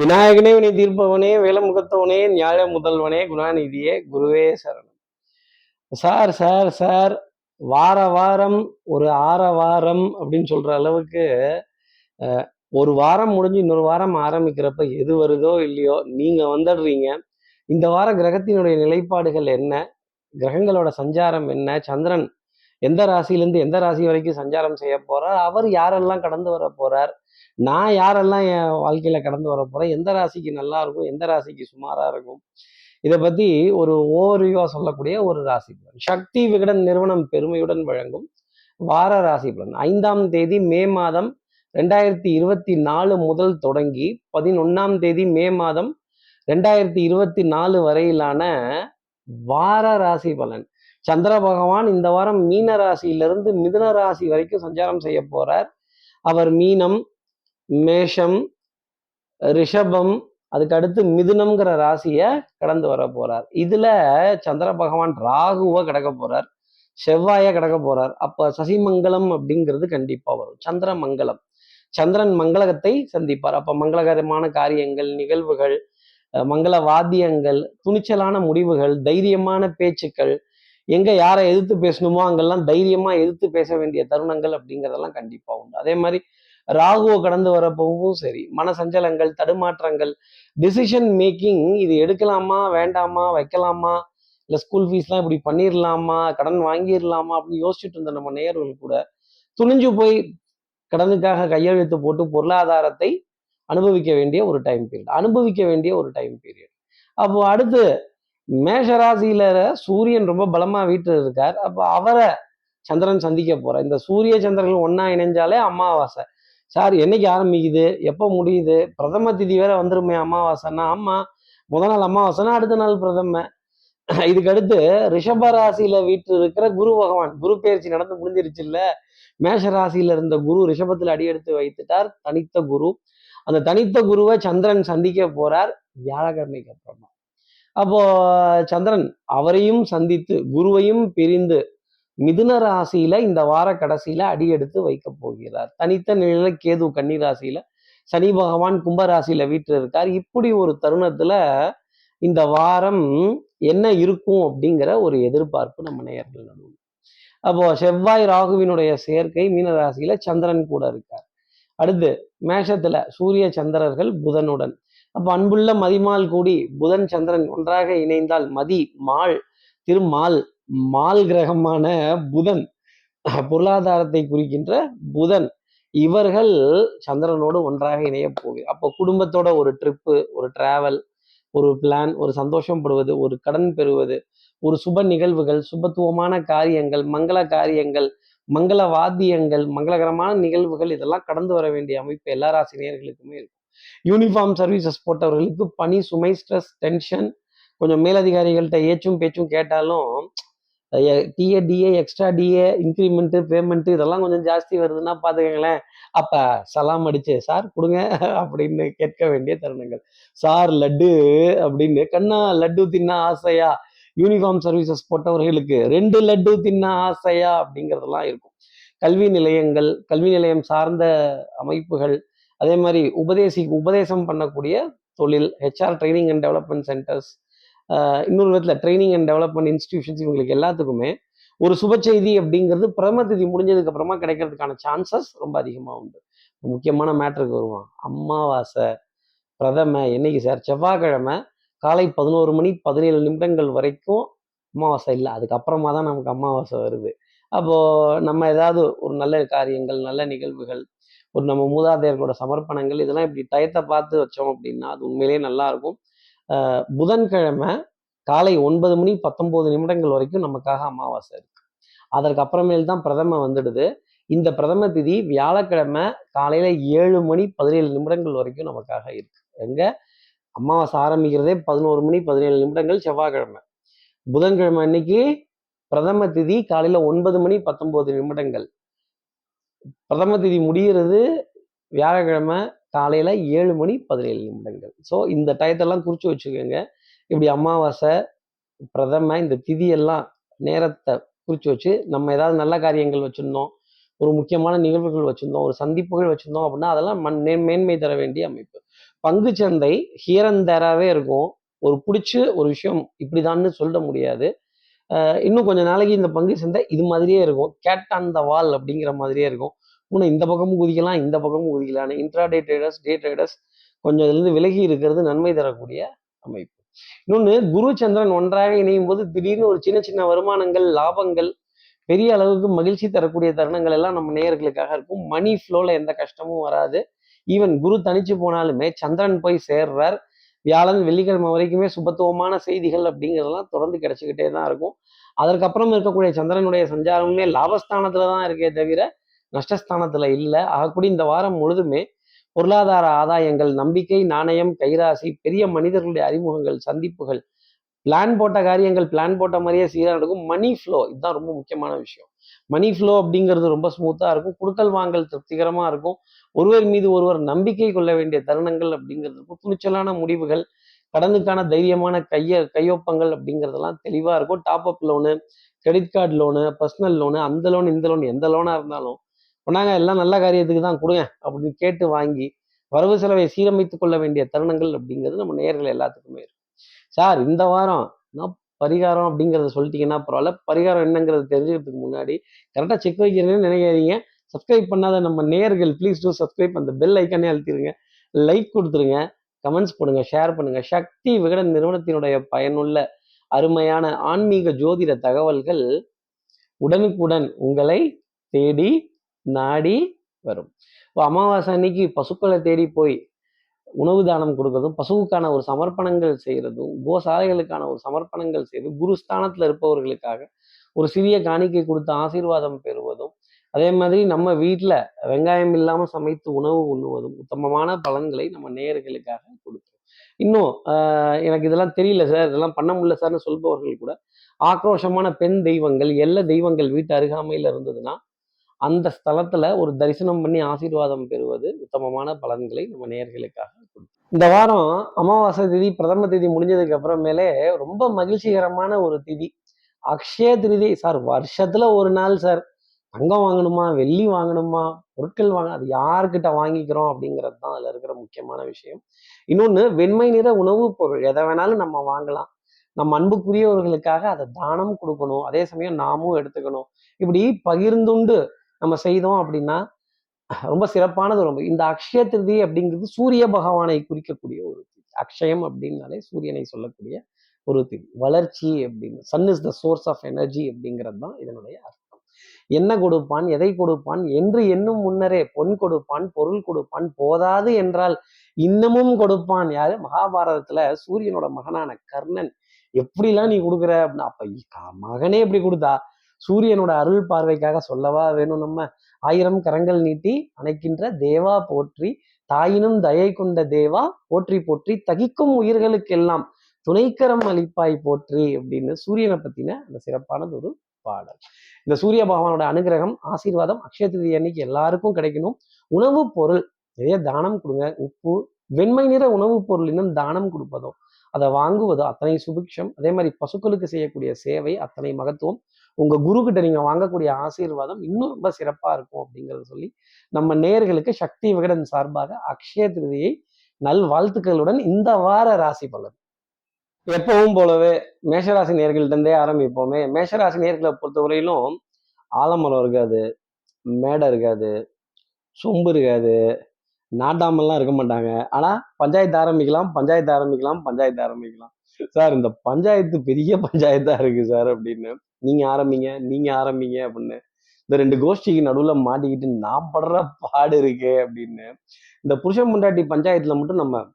விநாயகனே வினை தீர்ப்பவனே வேலமுகத்தவனே ஞாழ முதல்வனே குணாநிதியே குருவே சரணம். சார் சார் சார் வார வாரம் ஒரு ஆற வாரம் அப்படின்னு சொல்ற அளவுக்கு ஒரு வாரம் முடிஞ்சு இன்னொரு வாரம் ஆரம்பிக்கிறப்ப எது வருதோ இல்லையோ நீங்க வந்துடுறீங்க. இந்த வார கிரகத்தினுடைய நிலைப்பாடுகள் என்ன? கிரகங்களோட சஞ்சாரம் என்ன? சந்திரன் எந்த ராசியிலேருந்து எந்த ராசி வரைக்கும் சஞ்சாரம் செய்ய போறார்? அவர் யாரெல்லாம் கடந்து வர போறார்? நான் யாரெல்லாம் என் வாழ்க்கையில கடந்து வர எந்த ராசிக்கு நல்லா இருக்கும் எந்த ராசிக்கு சுமாரா இருக்கும் இதை பத்தி ஒரு ஓவர்வியூவா சொல்லக்கூடிய ஒரு ராசி பலன். சக்தி விகடன் நிறுவனம் பெருமையுடன் வழங்கும் வார ராசி பலன். ஐந்தாம் தேதி மே மாதம் ரெண்டாயிரத்தி இருபத்தி நாலு முதல் தொடங்கி பதினொன்னாம் தேதி மே மாதம் ரெண்டாயிரத்தி இருபத்தி நாலு வரையிலான வார ராசி பலன். சந்திர பகவான் இந்த வாரம் மீன ராசியிலிருந்து மிதுன ராசி வரைக்கும் சஞ்சாரம் செய்ய போறார். அவர் மீனம் மேஷம் ரிஷபம் அதுக்கு அடுத்து மிதுனம்ங்கிற ராசியை கடந்து வர போறார். இதுல சந்திர பகவான் ராகுவை கிடக்க போறார் செவ்வாயை கிடக்க போறார். அப்ப சசிமங்கலம் அப்படிங்கிறது கண்டிப்பா வரும். சந்திர மங்கலம். சந்திரன் மங்களகத்தை சந்திப்பார். அப்ப மங்களகரமான காரியங்கள் நிகழ்வுகள் மங்கள வாத்தியங்கள் துணிச்சலான முடிவுகள் தைரியமான பேச்சுக்கள் எங்க யாரை எதிர்த்து பேசணுமோ அங்கெல்லாம் தைரியமா எதிர்த்து பேச வேண்டிய தருணங்கள் அப்படிங்கிறதெல்லாம் கண்டிப்பா உண்டு. அதே மாதிரி ராகுவை கடந்து வரப்பவும் சரி மனசஞ்சலங்கள் தடுமாற்றங்கள் டிசிஷன் மேக்கிங் இது எடுக்கலாமா வேண்டாமா வைக்கலாமா இல்லை ஸ்கூல் ஃபீஸ்லாம் இப்படி பண்ணிடலாமா கடன் வாங்கிடலாமா அப்படின்னு யோசிச்சுட்டு இருந்த நம்ம நேயர்கள் கூட துணிஞ்சு போய் கடனுக்காக கையெழுத்து போட்டு பொருளாதாரத்தை அனுபவிக்க வேண்டிய ஒரு டைம் பீரியட் அனுபவிக்க வேண்டிய ஒரு டைம் பீரியட் அப்போ அடுத்து மேஷராசியில சூரியன் ரொம்ப பலமா வீட்டில் இருக்கார். அப்போ அவரை சந்திரன் சந்திக்க போற இந்த சூரிய சந்திரர்கள் ஒன்னா இணைஞ்சாலே அமாவாசை. சார் என்னைக்கு ஆரம்பிக்குது? எப்போ முடியுது? பிரதம திதி வேற வந்துருமே அமாவாசைன்னா. ஆமாம் முத நாள் அமாவாசைனா அடுத்த நாள் பிரதம. இதுக்கு அடுத்து ரிஷப ராசியில வீட்டு இருக்கிற குரு பகவான். குரு பயிற்சி நடந்து முடிஞ்சிருச்சு இல்ல மேஷ ராசியில இருந்த குரு ரிஷபத்தில் அடியெடுத்து வைத்துட்டார். தனித்த குரு. அந்த தனித்த குருவை சந்திரன் சந்திக்க போறார். வியாழக்கிழமைக்கு அப்புறமா. அப்போ சந்திரன் அவரையும் சந்தித்து குருவையும் பிரிந்து மிதுன ராசியில இந்த வார கடைசியில அடியெடுத்து வைக்க போகிறார். தனித்த நிலையில கேது கன்னி ராசியில சனி பகவான் கும்பராசியில வீட்டில் இருக்கார். இப்படி ஒரு தருணத்துல இந்த வாரம் என்ன இருக்கும் அப்படிங்கிற ஒரு எதிர்பார்ப்பு நம்ம நேயர்கள் நடுவோம் அப்போ செவ்வாய் ராகுவினுடைய சேர்க்கை மீனராசியில சந்திரன் கூட இருக்கார். அடுத்து மேஷத்துல சூரிய சந்திரர்கள் புதனுடன். அப்ப அன்புள்ள மதிமால் கூடி புதன் சந்திரன் ஒன்றாக இணைந்தால் மதி மால் திருமால் மால் கிரகமான புதன் பொருளாதாரத்தை குறிக்கின்ற புதன். இவர்கள் சந்திரனோடு ஒன்றாக இணைய போகுது அப்போ குடும்பத்தோட ஒரு ட்ரிப்பு ஒரு டிராவல் ஒரு பிளான் ஒரு சந்தோஷப்படுவது ஒரு கடன் பெறுவது ஒரு சுப நிகழ்வுகள் சுபத்துவமான காரியங்கள் மங்கள காரியங்கள் மங்கள வாத்தியங்கள் மங்களகரமான நிகழ்வுகள் இதெல்லாம் கடந்து வர வேண்டிய அமைப்பு எல்லா ராசினியர்களுக்குமே இருக்கும். யூனிஃபார்ம் சர்வீசஸ் போட்டவர்களுக்கு பணி சுமை ஸ்ட்ரெஸ் டென்ஷன் கொஞ்சம் மேலதிகாரிகள்கிட்ட ஏச்சும் பேச்சும் கேட்டாலும் DA DA extra DA increment payment இதெல்லாம் கொஞ்சம் ஜாஸ்தி வருதுன்னா பார்த்துக்கங்களேன் அப்போ சலாம் அடிச்சு சார் கொடுங்க அப்படின்னு கேட்க வேண்டிய தருணங்கள். சார் லட்டு அப்படின்னு கண்ணா லட்டு தின்ன ஆசையா? யூனிஃபார்ம் சர்வீசஸ் போட்டவர்களுக்கு ரெண்டு லட்டு தின்ன ஆசையா? அப்படிங்கிறதெல்லாம் இருக்கும். கல்வி நிலையங்கள் கல்வி நிலையம் சார்ந்த அமைப்புகள் அதே மாதிரி உபதேசி உபதேசம் பண்ணக்கூடிய தொழில் HR training and development centres இன்னொரு விதத்தில் ட்ரைனிங் அண்ட் டெவலப்மெண்ட் இன்ஸ்டிடியூஷன்ஸ் இவங்களுக்கு எல்லாத்துக்குமே ஒரு சுப செய்தி அப்படிங்கிறது பிரம திதி முடிஞ்சதுக்கு அப்புறமா கிடைக்கிறதுக்கான சான்சஸ் ரொம்ப அதிகமாக உண்டு. முக்கியமான மேட்ருக்கு வருவான் அமாவாசை பிரதம என்னைக்கு சார்? செவ்வாய்க்கிழமை காலை பதினோரு மணி பதினேழு நிமிடங்கள் வரைக்கும் அமாவாசை இல்லை. அதுக்கப்புறமா தான் நமக்கு அமாவாசை வருது. அப்போ நம்ம ஏதாவது ஒரு நல்ல காரியங்கள் நல்ல நிகழ்வுகள் ஒரு நம்ம மூதாதையர்களோட சமர்ப்பணங்கள் இதெல்லாம் இப்படி டயத்தை பார்த்து வச்சோம் அப்படின்னா அது உண்மையிலேயே நல்லா இருக்கும். புதன்கிழமை காலை ஒன்பது மணி பத்தொன்பது நிமிடங்கள் வரைக்கும் நமக்காக அமாவாசை இருக்கு. அதற்கு அப்புறமேல் தான் பிரதம வந்துடுது. இந்த பிரதம திதி வியாழக்கிழமை காலையில ஏழு மணி பதினேழு நிமிடங்கள் வரைக்கும் நமக்காக இருக்கு. எங்க? அமாவாசை ஆரம்பிக்கிறதே பதினோரு மணி பதினேழு நிமிடங்கள் செவ்வாய்க்கிழமை. புதன்கிழமை அன்னைக்கு பிரதம திதி காலையில ஒன்பது மணி பத்தொன்பது நிமிடங்கள். பிரதம திதி முடிகிறது வியாழக்கிழமை காலையில் ஏழு மணி பதினேழு நிமிடங்கள். ஸோ இந்த டயத்தெல்லாம் குறித்து வச்சுக்கோங்க. இப்படி அமாவாசை பிரதம இந்த திதியெல்லாம் நேரத்தை குறித்து வச்சு நம்ம ஏதாவது நல்ல காரியங்கள் வச்சுருந்தோம் ஒரு முக்கியமான நிகழ்வுகள் வச்சுருந்தோம் ஒரு சந்திப்புகள் வச்சுருந்தோம் அப்படின்னா அதெல்லாம் மண் மேன்மை தர வேண்டிய அமைப்பு. பங்கு சந்தை ஹீரந்தராகவே இருக்கும். ஒரு பிடிச்சி ஒரு விஷயம் இப்படிதான்னு சொல்ல முடியாது. இன்னும் கொஞ்ச நாளைக்கு இந்த பங்கு சந்தை இது மாதிரியே இருக்கும். கேட் ஆன் த வால் அப்படிங்கிற மாதிரியே இருக்கும். இன்னும் இந்த பக்கமும் குதிக்கலாம் இந்த பக்கமும் குதிக்கலாம்னு intra day traders day traders கொஞ்சம் இதுலேருந்து விலகி இருக்கிறது நன்மை தரக்கூடிய அமைப்பு. இன்னொன்று குரு சந்திரன் ஒன்றாக இணையும் போது திடீர்னு ஒரு சின்ன சின்ன வருமானங்கள் லாபங்கள் பெரிய அளவுக்கு மகிழ்ச்சி தரக்கூடிய தருணங்கள் எல்லாம் நம்ம நேயர்களுக்காக இருக்கும். மணி ஃப்ளோவில் எந்த கஷ்டமும் வராது. ஈவன் குரு தனிச்சு போனாலுமே சந்திரன் போய் சேர்றார். வியாழன் வெள்ளிக்கிழமை வரைக்குமே சுபத்துவமான செய்திகள் அப்படிங்கிறதெல்லாம் தொடர்ந்து கிடைச்சிக்கிட்டே தான் இருக்கும். அதற்கப்புறம் இருக்கக்கூடிய சந்திரனுடைய சஞ்சாரமுமே லாபஸ்தானத்துல தான் இருக்கே தவிர நஷ்டஸ்தானத்துல இல்லை. ஆகக்கூடிய இந்த வாரம் முழுதுமே பொருளாதார ஆதாயங்கள் நம்பிக்கை நாணயம் கைராசி பெரிய மனிதர்களுடைய அறிமுகங்கள் சந்திப்புகள் பிளான் போட்ட காரியங்கள் பிளான் போட்ட மாதிரியே சீராக நடக்கும். மணி ஃப்ளோ இதுதான் ரொம்ப முக்கியமான விஷயம். மணி ஃப்ளோ அப்படிங்கிறது ரொம்ப ஸ்மூத்தாக இருக்கும். குடுக்கல் வாங்கல் திருப்திகரமாக இருக்கும். ஒருவர் மீது ஒருவர் நம்பிக்கை கொள்ள வேண்டிய தருணங்கள் அப்படிங்கிறது இருக்கும். துணிச்சலான முடிவுகள் கடனுக்கான தைரியமான கைய கையொப்பங்கள் அப்படிங்கிறதெல்லாம் தெளிவாக இருக்கும். Top up loan credit card loan personal loan அந்த லோன் இந்த லோன் எந்த லோனாக இருந்தாலும் கொண்டாங்க எல்லாம் நல்ல காரியத்துக்கு தான் கொடுங்க அப்படின்னு கேட்டு வாங்கி வரவு செலவை சீரமைத்து கொள்ள வேண்டிய தருணங்கள் அப்படிங்கிறது நம்ம நேர்கள் எல்லாத்துக்குமே இருக்கும் சார் இந்த வாரம் நான் பரிகாரம் அப்படிங்கிறத சொல்லிட்டீங்கன்னா பரவாயில்ல. பரிகாரம் என்னங்கிறது தெரிஞ்சுக்கிறதுக்கு முன்னாடி கரெக்டாக செக் வைக்கிறேன்னு நினைக்காதீங்க. சப்ஸ்கிரைப் பண்ணாத நம்ம நேர்கள் ப்ளீஸ் டூ சப்ஸ்கிரைப் அந்த பெல் ஐக்கானே அழுத்திடுங்க. லைக் கொடுத்துருங்க கமெண்ட்ஸ் போடுங்க ஷேர் பண்ணுங்க. சக்தி விகடன் நிறுவனத்தினுடைய பயனுள்ள அருமையான ஆன்மீக ஜோதிட தகவல்கள் உடனுக்குடன் உங்களை தேடி நாடி வரும். இப்போ அமாவாசை அன்னைக்கு பசுக்களை தேடி போய் உணவு தானம் கொடுக்கறதும் பசுவுக்கான ஒரு சமர்ப்பணங்கள் செய்யறதும் கோசாலைகளுக்கான ஒரு சமர்ப்பணங்கள் செய்து குருஸ்தானத்தில் இருப்பவர்களுக்காக ஒரு சிறிய காணிக்கை கொடுத்து ஆசீர்வாதம் பெறுவதும் அதே மாதிரி நம்ம வீட்டில் வெங்காயம் இல்லாமல் சமைத்து உணவு உண்ணுவதும் உத்தமமான பலன்களை நம்ம நேயர்களுக்காக கொடுக்கும். இன்னும் எனக்கு இதெல்லாம் தெரியல சார். இதெல்லாம் பண்ண முடியல சார்னு சொல்பவர்கள் கூட ஆக்ரோஷமான பெண் தெய்வங்கள் எல்லா தெய்வங்கள் வீட்டு அருகாமையில் இருந்ததுன்னா அந்த ஸ்தலத்துல ஒரு தரிசனம் பண்ணி ஆசீர்வாதம் பெறுவது உத்தமமான பலன்களை நம்ம நேர்களுக்காக கொடுக்கும். இந்த வாரம் அமாவாசை திதி பிரதம திதி முடிஞ்சதுக்கு அப்புறமேலே ரொம்ப மகிழ்ச்சிகரமான ஒரு திதி. அக்ஷய திருதி சார் வருஷத்துல ஒரு நாள் சார். தங்கம் வாங்கணுமா வெள்ளி வாங்கணுமா பொருட்கள் வாங்க அது யார்கிட்ட வாங்கிக்கிறோம் அப்படிங்கிறது தான் அதுல இருக்கிற முக்கியமான விஷயம். இன்னொன்னு வெண்மை நிற உணவுப் பொருள் எதை வேணாலும் நம்ம வாங்கலாம். நம் அன்புக்குரியவர்களுக்காக அதை தானம் கொடுக்கணும். அதே சமயம் நாமும் எடுத்துக்கணும். இப்படி பகிர்ந்துண்டு நம்ம செய்தோம் அப்படின்னா ரொம்ப சிறப்பானது. ரொம்ப இந்த அக்ஷய திருதி அப்படிங்கிறது சூரிய பகவானை குறிக்கக்கூடிய ஒரு திதி அக்ஷயம் அப்படின்னாலே சூரியனை சொல்லக்கூடிய ஒரு திதி வளர்ச்சி அப்படின்னு. Sun is the source of energy அப்படிங்கிறது தான் இதனுடைய அர்த்தம். என்ன கொடுப்பான் எதை கொடுப்பான் என்று என்னும் முன்னரே பொன் கொடுப்பான் பொருள் கொடுப்பான் போதாது என்றால் இன்னமும் கொடுப்பான். யாரு? மகாபாரதத்துல சூரியனோட மகனான கர்ணன். எப்படிலாம் நீ கொடுக்குற அப்படின்னா அப்ப மகனே எப்படி கொடுத்தா சூரியனோட அருள் பார்வைக்காக சொல்லவா வேணும் நம்ம? ஆயிரம் கரங்கள் நீட்டி அணைக்கின்ற தேவா போற்றி தாயினும் தயை கொண்ட தேவா போற்றி போற்றி தகிக்கும் உயிர்களுக்கெல்லாம் துணைக்கரம் அளிப்பாய் போற்றி அப்படின்னு சூரியனை பத்தின அந்த சிறப்பானது ஒரு பாடல். இந்த சூரிய பகவானோட அனுகிரகம் ஆசீர்வாதம் அக்ஷய அன்னைக்கு எல்லாருக்கும் கிடைக்கணும். உணவுப் பொருள் நிறைய தானம் கொடுங்க. உப்பு வெண்மை நிற உணவுப் பொருள் இன்னும் தானம் கொடுப்பதோ அதை வாங்குவதோ அத்தனை சுபிக்ஷம். அதே மாதிரி பசுக்களுக்கு செய்யக்கூடிய சேவை அத்தனை மகத்துவம். உங்க குரு கிட்ட நீங்க வாங்கக்கூடிய ஆசீர்வாதம் இன்னும் ரொம்ப சிறப்பா இருக்கும் அப்படிங்கிறத சொல்லி நம்ம நேர்களுக்கு சக்தி விகடன் சார்பாக அக்ஷய திருதியை நல் வாழ்த்துக்களுடன் இந்த வார ராசி பலன். எப்பவும் போலவே மேஷராசி நேர்கள்ட்ட இருந்தே ஆரம்பிப்போமே. மேஷராசி நேர்களை பொறுத்தவரையிலும் ஆலமரம் இருக்காது மேடை இருக்காது சொம்பு இருக்காது நாட்டாமெல்லாம் இருக்க மாட்டாங்க. ஆனால் பஞ்சாயத்து ஆரம்பிக்கலாம் பஞ்சாயத்து ஆரம்பிக்கலாம் பஞ்சாயத்து ஆரம்பிக்கலாம். சார் இந்த பஞ்சாயத்து பெரிய பஞ்சாயத்தா இருக்கு சார் அப்படின்னு. நீங்க ஆரம்பிங்க நீங்க ஆரம்பிங்க அப்படின்னு. இந்த ரெண்டு கோஷ்டிக்கு நடுவில் மாட்டிக்கிட்டு நான் படுற பாடு இருக்கே அப்படின்னு. இந்த புருஷன் முண்டாட்டி பஞ்சாயத்துல மட்டும் நம்ம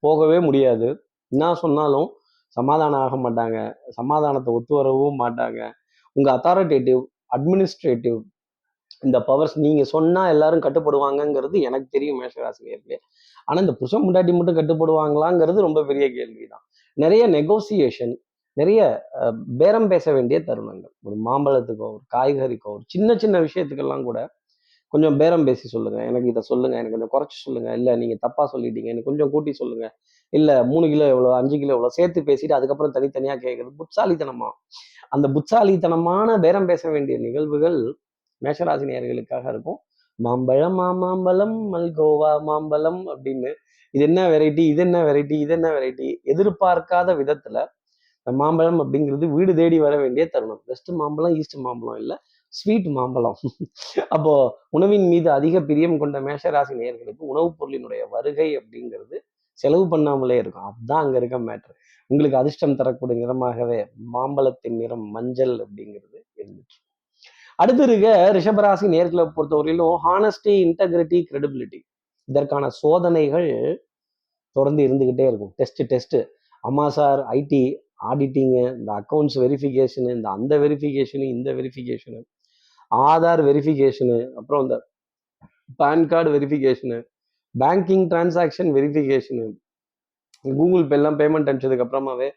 போகவே முடியாது. என்ன சொன்னாலும் சமாதானம் ஆக மாட்டாங்க. சமாதானத்தை ஒத்து வரவும் மாட்டாங்க. உங்க அத்தாரிட்டேட்டிவ் அட்மினிஸ்ட்ரேட்டிவ் இந்த பவர்ஸ் நீங்க சொன்னா எல்லாரும் கட்டுப்படுவாங்கங்கிறது எனக்கு தெரியும் மேஷராசினியர்களே. ஆனா இந்த புருஷன் முண்டாட்டி மட்டும் கட்டுப்படுவாங்களாங்கிறது ரொம்ப பெரிய கேள்விதான். நிறைய நெகோசியேஷன் நிறைய பேரம் பேச வேண்டிய தருணங்கள். ஒரு மாம்பழத்துக்கோ ஒரு காய்கறிக்கோ ஒரு சின்ன சின்ன விஷயத்துக்கெல்லாம் கூட கொஞ்சம் பேரம் பேசி சொல்லுங்க. எனக்கு இதை சொல்லுங்க. எனக்கு கொஞ்சம் குறைச்சி சொல்லுங்க. இல்லை நீங்க தப்பா சொல்லிட்டீங்க. எனக்கு கொஞ்சம் கூட்டி சொல்லுங்க. இல்லை மூணு கிலோ எவ்வளோ அஞ்சு கிலோ எவ்வளோ சேர்த்து பேசிட்டு அதுக்கப்புறம் தனித்தனியாக கேட்குறது புட்சாலித்தனமா அந்த புட்சாலித்தனமான பேரம் பேச வேண்டிய நிகழ்வுகள் மேஷராசி இருக்கும். மாம்பழம் மாமாம்பழம் மல்கோவா மாம்பழம் அப்படின்னு இது என்ன வெரைட்டி இது என்ன வெரைட்டி இது என்ன வெரைட்டி எதிர்பார்க்காத விதத்துல மாம்பழம் அப்படிங்கிறது வீடு தேடி வர வேண்டிய தருணம். வெஸ்ட் மாம்பழம் ஈஸ்ட் மாம்பழம் இல்லை ஸ்வீட் மாம்பழம். அப்போ உணவின் மீது அதிக பிரியம் கொண்ட மேஷராசி நேயர்களுக்கு உணவுப் பொருளினுடைய வருகை அப்படிங்கிறது செலவு பண்ணாமலே இருக்கும். அதுதான் அங்க இருக்க மேட்ரு உங்களுக்கு அதிர்ஷ்டம் தரக்கூடிய நிறமாகவே மாம்பழத்தின் நிறம் மஞ்சள் அப்படிங்கிறது இருந்துச்சு அடுத்து இருக்க ரிஷபராசி நேர்களை பொறுத்தவரையிலும் ஹானஸ்டி இன்டெகிரிட்டி கிரெடிபிலிட்டி இதற்கான சோதனைகள் தொடர்ந்து இருந்துக்கிட்டே இருக்கும். டெஸ்ட் டெஸ்ட் அம்மா சார் ஐடி ஆடிட்டிங்கு இந்த அக்கௌண்ட்ஸ் வெரிஃபிகேஷனு இந்த அந்த வெரிஃபிகேஷனு இந்த வெரிஃபிகேஷனு ஆதார் வெரிஃபிகேஷனு அப்புறம் இந்த PAN card verification banking transaction verification Google Pay எல்லாம் பேமெண்ட் அனுப்பிச்சதுக்கு அப்புறமாவே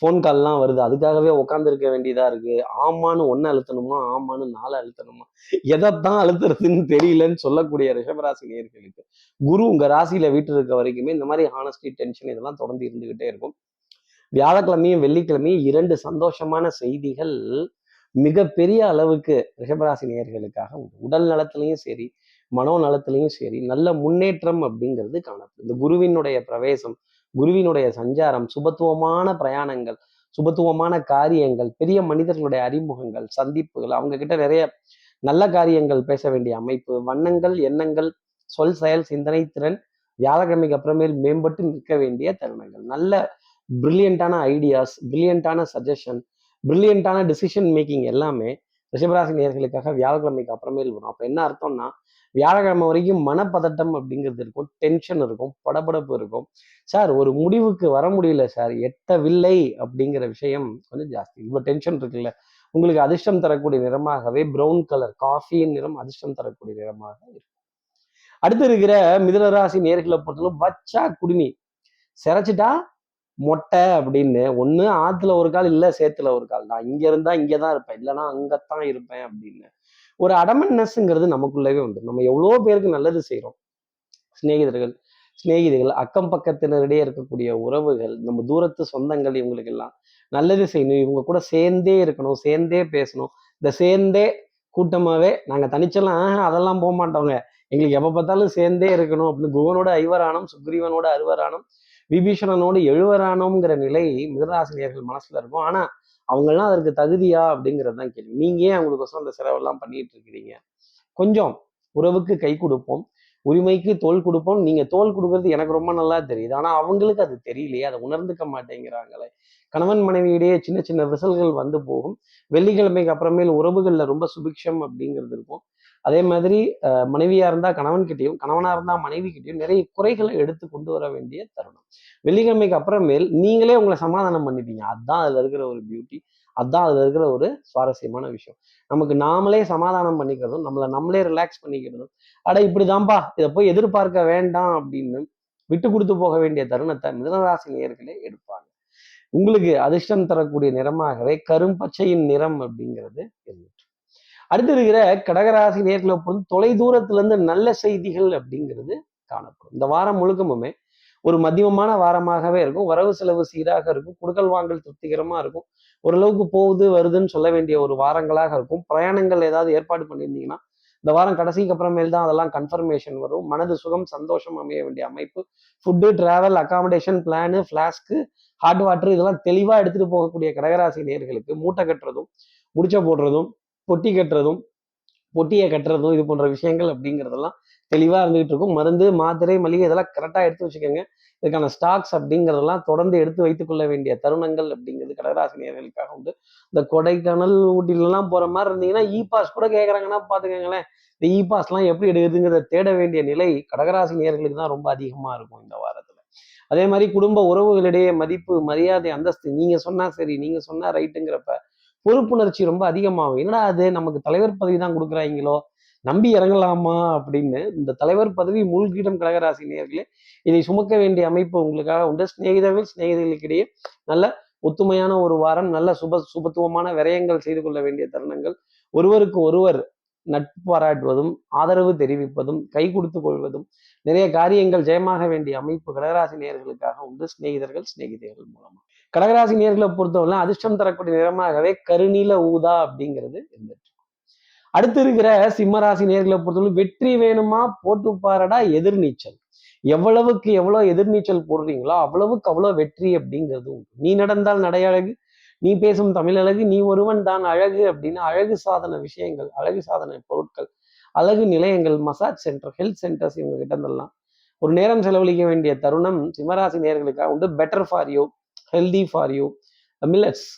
ஃபோன் கால்லாம் வருது. அதுக்காகவே உட்காந்துருக்க வேண்டியதா இருக்கு. ஆமான்னு ஒன்று அழுத்தணுமா? ஆமான்னு நாலு அழுத்தணுமா? எதைத்தான் அழுத்துறதுன்னு தெரியலன்னு சொல்லக்கூடிய ரிஷபராசி நேர்களுக்கு குரு உங்க ராசியில வீட்டு இருக்க வரைக்குமே இந்த மாதிரி ஹானஸ்டி டென்ஷன் இதெல்லாம் தொடர்ந்து இருந்துகிட்டே இருக்கும். வியாழக்கிழமையும் வெள்ளிக்கிழமையும் இரண்டு சந்தோஷமான செய்திகள் மிகப்பெரிய அளவுக்கு ரிஷபராசி நேர்களுக்காக உண்டு. உடல் நலத்திலையும் சரி மனோ நலத்திலையும் சரி நல்ல முன்னேற்றம் அப்படிங்கிறது காணப்படும். இந்த குருவினுடைய பிரவேசம் குருவினுடைய சஞ்சாரம் சுபத்துவமான பிரயாணங்கள் சுபத்துவமான காரியங்கள் பெரிய மனிதர்களுடைய அறிமுகங்கள் சந்திப்புகள் அவங்க கிட்ட நிறைய நல்ல காரியங்கள் பேச வேண்டிய அமைப்பு வண்ணங்கள் எண்ணங்கள் சொல் செயல் சிந்தனை திறன் வியாழக்கிழமைக்கு அப்புறமேல் மேம்பட்டு நிற்க வேண்டிய தருணங்கள். நல்ல பிரில்லியண்டான ஐடியாஸ் பிரில்லியண்டான சஜஷன் பிரில்லியண்டான டிசிஷன் மேக்கிங் எல்லாமே ரிஷபராசி நேர்களுக்காக வியாழக்கிழமைக்கு அப்புறமேல் வரும். அப்போ என்ன அர்த்தம்னா வியாழக்கிழமை வரைக்கும் மனப்பதட்டம் அப்படிங்கிறது இருக்கும். டென்ஷன் இருக்கும். படபடப்பு இருக்கும். சார் ஒரு முடிவுக்கு வர முடியல சார் எட்டவில்லை அப்படிங்கிற விஷயம் கொஞ்சம் ஜாஸ்தி. இவ்வளோ டென்ஷன் இருக்குல்ல. உங்களுக்கு அதிர்ஷ்டம் தரக்கூடிய நிறமாகவே ப்ரௌன் கலர் காஃபியின் நிறம் அதிர்ஷ்டம் தரக்கூடிய நிறமாக இருக்கும். அடுத்து இருக்கிற மிதனராசி நேர்களை பொறுத்தளவு வச்சா குடுமி சிரைச்சிட்டா மொட்டை அப்படின்னு. ஒண்ணு ஆற்றுல ஒரு கால் இல்ல சேத்துல ஒரு கால் நான் இருந்தால் இங்கே தான் இருப்பேன். இல்லைன்னா அங்கத்தான் இருப்பேன் அப்படின்னு. ஒரு அடமன்னஸ்ங்கிறது நமக்குள்ளவே உண்டு. நம்ம எவ்வளோ பேருக்கு நல்லது செய்கிறோம் சிநேகிதர்கள் சிநேகிதிகள் அக்கம் பக்கத்தினரிடையே இருக்கக்கூடிய உறவுகள் நம்ம தூரத்து சொந்தங்கள் இவங்களுக்கு எல்லாம் நல்லது செய்யணும். இவங்க கூட சேர்ந்தே இருக்கணும் சேர்ந்தே பேசணும். இந்த சேர்ந்தே கூட்டமாகவே நாங்கள் தனிச்செல்லாம் அதெல்லாம் போக மாட்டோங்க. எங்களுக்கு எப்போ பார்த்தாலும் சேர்ந்தே இருக்கணும் அப்படின்னு குகனோட ஐவரானம் சுக்ரீவனோட அறுவரானம் விபீஷணனோடு எழுவரானோங்கிற நிலை மிதராசினியர்கள் மனசுல இருக்கும். ஆனால் அவங்கெல்லாம் அதற்கு தகுதியா? அப்படிங்கிறது தான் கேள்வி. நீங்க ஏன் அவங்களுக்கோசரம் அந்த செலவெல்லாம் பண்ணிட்டு இருக்கிறீங்க? கொஞ்சம் உறவுக்கு கை கொடுப்போம். உரிமைக்கு தோல் கொடுப்போம். நீங்க தோல் கொடுக்கறது எனக்கு ரொம்ப நல்லா தெரியுது. ஆனா அவங்களுக்கு அது தெரியலையே. அதை உணர்ந்துக்க மாட்டேங்கிறாங்களே. கணவன் மனைவியிடையே சின்ன சின்ன விசல்கள் வந்து போகும். வெள்ளிக்கிழமைக்கு அப்புறமேல் உறவுகளில் ரொம்ப சுபிக்ஷம் அப்படிங்கிறது இருக்கும். அதே மாதிரி மனைவியாக மனைவியா இருந்தா கணவன் கிட்டயும் கணவனா இருந்தா மனைவி கிட்டயும் நிறைய குறைகளை எடுத்து கொண்டு வர வேண்டிய தருணம். வெள்ளிக்கிழமைக்கு அப்புறமேல் நீங்களே உங்களை சமாதானம் பண்ணிப்பீங்க. அதுதான் அதுல இருக்கிற ஒரு பியூட்டி அதுதான் அதுல இருக்கிற ஒரு சுவாரஸ்யமான விஷயம். நமக்கு நாமளே சமாதானம் பண்ணிக்கிறதும் நம்மளை நம்மளே ரிலாக்ஸ் பண்ணிக்கிறதும் அட இப்படிதான்பா இதை போய் எதிர்பார்க்க வேண்டாம் அப்படின்னு விட்டு கொடுத்து போக வேண்டிய தருணத்தை மிதனராசி நேர்களே எடுப்பாங்க. உங்களுக்கு அதிர்ஷ்டம் தரக்கூடிய நிறமாகவே கரும்பச்சையின் நிறம் அப்படிங்கிறது இருந்துட்டு அடுத்து இருக்கிற கடகராசி நேர்களை பொறுத்து தொலை தூரத்திலிருந்து நல்ல செய்திகள் அப்படிங்கிறது காணப்படும். இந்த வாரம் முழுக்கமுமே ஒரு மதியமான வாரமாகவே இருக்கும். வரவு செலவு சீராக இருக்கும். குடுக்கல் வாங்கல் திருப்திகரமா இருக்கும். ஓரளவுக்கு போகுது வருதுன்னு சொல்ல வேண்டிய ஒரு வாரங்களாக இருக்கும். பிரயாணங்கள் ஏதாவது ஏற்பாடு பண்ணியிருந்தீங்கன்னா இந்த வாரம் கடைசிக்கு அப்புறமேல் தான் அதெல்லாம் கன்ஃபர்மேஷன் வரும். மனது சுகம் சந்தோஷம் அமைய வேண்டிய அமைப்பு. Food travel accommodation plan flask hot water இதெல்லாம் தெளிவாக எடுத்துகிட்டு போகக்கூடிய கடகராசி நேர்களுக்கு மூட்டை கட்டுறதும் முடிச்ச போடுறதும் பொட்டி கட்டுறதும் பொட்டியை கட்டுறதும் இது போன்ற விஷயங்கள் அப்படிங்கிறதெல்லாம் தெளிவாக இருந்துகிட்டு இருக்கும். மருந்து மாத்திரை மளிகை இதெல்லாம் கரெக்டாக எடுத்து வச்சுக்கோங்க. இதுக்கான ஸ்டாக்ஸ் அப்படிங்கிறதெல்லாம் தொடர்ந்து எடுத்து வைத்துக்கொள்ள வேண்டிய தருணங்கள் அப்படிங்கிறது கடகராசினியர்களுக்காக உண்டு. இந்த கொடைக்கானல் ஊட்டிலலாம் போகிற மாதிரி இருந்தீங்கன்னா இ பாஸ் கூட கேட்குறாங்கன்னா பார்த்துக்கோங்களேன் இந்த இ பாஸ்லாம் எப்படி எடுக்குதுங்கிறத தேட வேண்டிய நிலை கடகராசி நேர்களுக்கு தான் ரொம்ப அதிகமாக இருக்கும் இந்த வாரத்தில். அதே மாதிரி குடும்ப உறவுகளிடையே மதிப்பு மரியாதை அந்தஸ்து நீங்கள் சொன்னால் சரி நீங்கள் சொன்னால் ரைட்டுங்கிறப்ப பொறுப்புணர்ச்சி ரொம்ப அதிகமாகும். என்னடா அது? நமக்கு தலைவர் பதவி தான் கொடுக்குறாங்களோ நம்பி இறங்கலாமா? அப்படின்னு இந்த தலைவர் பதவி மூழ்கிடும் கடகராசி நேர்களே இதை சுமக்க வேண்டிய அமைப்பு உங்களுக்காக உண்டு. சிநேகிதர்கள் சிநேகிதர்களுக்கிடையே நல்ல ஒத்துமையான ஒரு வாரம் நல்ல சுப சுபத்துவமான விரயங்கள் செய்து கொள்ள வேண்டிய தருணங்கள். ஒருவருக்கு ஒருவர் நட்பு பாராட்டுவதும் ஆதரவு தெரிவிப்பதும் கை கொடுத்து கொள்வதும் நிறைய காரியங்கள் ஜெயமாக வேண்டிய அமைப்பு கடகராசி நேர்களுக்காக உண்டு. சிநேகிதர்கள் சிநேகிதர்கள் மூலமா. கடகராசி நேர்களை பொறுத்தவரை அதிர்ஷ்டம் தரக்கூடிய நிறமாகவே கருநீல ஊதா அப்படிங்கிறது இருந்துட்டு அடுத்து இருக்கிற சிம்மராசி நேர்களை பொறுத்தவரை வெற்றி வேணுமா? போட்டு பாரடா எதிர்நீச்சல். எவ்வளவுக்கு எவ்வளவு எதிர்நீச்சல் போடுறீங்களோ அவ்வளவுக்கு அவ்வளவு வெற்றி அப்படிங்கிறது உண்டு. நீ நடந்தால் நடை அழகு நீ பேசும் தமிழ் அழகு நீ ஒருவன் தான் அழகு அப்படின்னு அழகு சாதன விஷயங்கள் அழகு சாதன பொருட்கள் அழகு நிலையங்கள் மசாஜ் சென்டர் ஹெல்த் சென்டர்ஸ் இவங்க கிட்ட இருந்தெல்லாம். ஒரு நேரம் செலவழிக்க வேண்டிய தருணம் சிம்மராசி நேர்களுக்காக உண்டு. Better for you healthy for you millets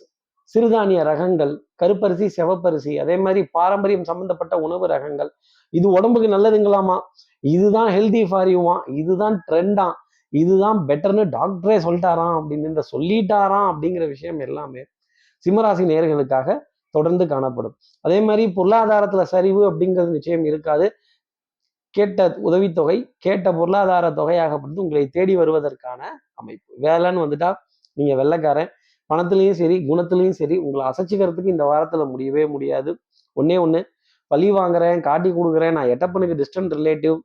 சிறுதானிய ரகங்கள் கருப்பரிசி செவப்பரிசி அதே மாதிரி பாரம்பரியம் சம்பந்தப்பட்ட உணவு ரகங்கள். இது உடம்புக்கு நல்லதுங்களாமா? இதுதான் ஹெல்தி ஃபார் யூவா இதுதான் ட்ரெண்டா இதுதான் பெட்டர்னு டாக்டரே சொல்லிட்டாராம் அப்படின்னு இந்த சொல்லிட்டாராம் அப்படிங்கிற விஷயம் எல்லாமே சிம்மராசி நேர்களுக்காக தொடர்ந்து காணப்படும். அதே மாதிரி பொருளாதாரத்துல சரிவு அப்படிங்கிறது நிச்சயம் இருக்காது. கேட்ட உதவித்தொகை கேட்ட பொருளாதார தொகையாகப்பட்டு உங்களை தேடி வருவதற்கான அமைப்பு. வேலைன்னு வந்துட்டா நீங்க வெள்ளைக்காரன். பணத்துலையும் சரி குணத்துலையும் சரி உங்களை அசைச்சிக்கிறதுக்கு இந்த வாரத்துல முடியவே முடியாது. ஒன்னே ஒன்று பழி வாங்குறேன் காட்டி கொடுக்குறேன் நான் எட்டப்பனுக்கு டிஸ்டன்ட் ரிலேட்டிவ்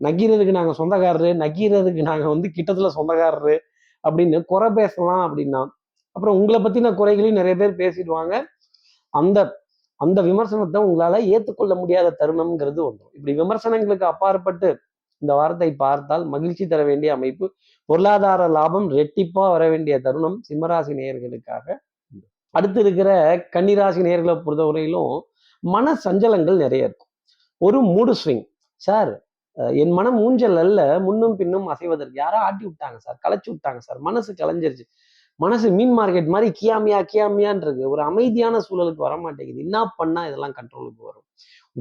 நக்கீரதுக்கு நாங்கள் சொந்தக்காரரு நக்கீரதுக்கு நாங்கள் வந்து கிட்டத்துல சொந்தக்காரரு அப்படின்னு குறை பேசலாம் அப்படின்னா அப்புறம் உங்களை பற்றின குறைகளையும் நிறைய பேர் பேசிடுவாங்க. அந்த அந்த விமர்சனத்தை உங்களால ஏற்றுக்கொள்ள முடியாத தருணம்ங்கிறது ஒன்று. இப்படி விமர்சனங்களுக்கு அப்பாற்பட்டு இந்த வாரத்தை பார்த்தால் மகிழ்ச்சி தர வேண்டிய அமைப்பு பொருளாதார லாபம் ரெட்டிப்பா வர வேண்டிய தருணம் சிம்மராசி நேயர்களுக்காக. அடுத்து இருக்கிற கன்னிராசி நேர்களை பொறுத்தவரையிலும் மன சஞ்சலங்கள் நிறைய இருக்கும். ஒரு மூடு ஸ்விங் சார் என் மனம் ஊஞ்சல் அல்ல முன்னும் பின்னும் அசைவதற்கு. யாரோ ஆட்டி விட்டாங்க சார் களைச்சி விட்டாங்க சார் மனசு கலைஞ்சிருச்சு. மனசு மீன் மார்க்கெட் மாதிரி கியாமியா கியாமியான் இருக்கு. ஒரு அமைதியான சூழலுக்கு வர மாட்டேங்குது. என்ன பண்ணா இதெல்லாம் கண்ட்ரோலுக்கு வரும்?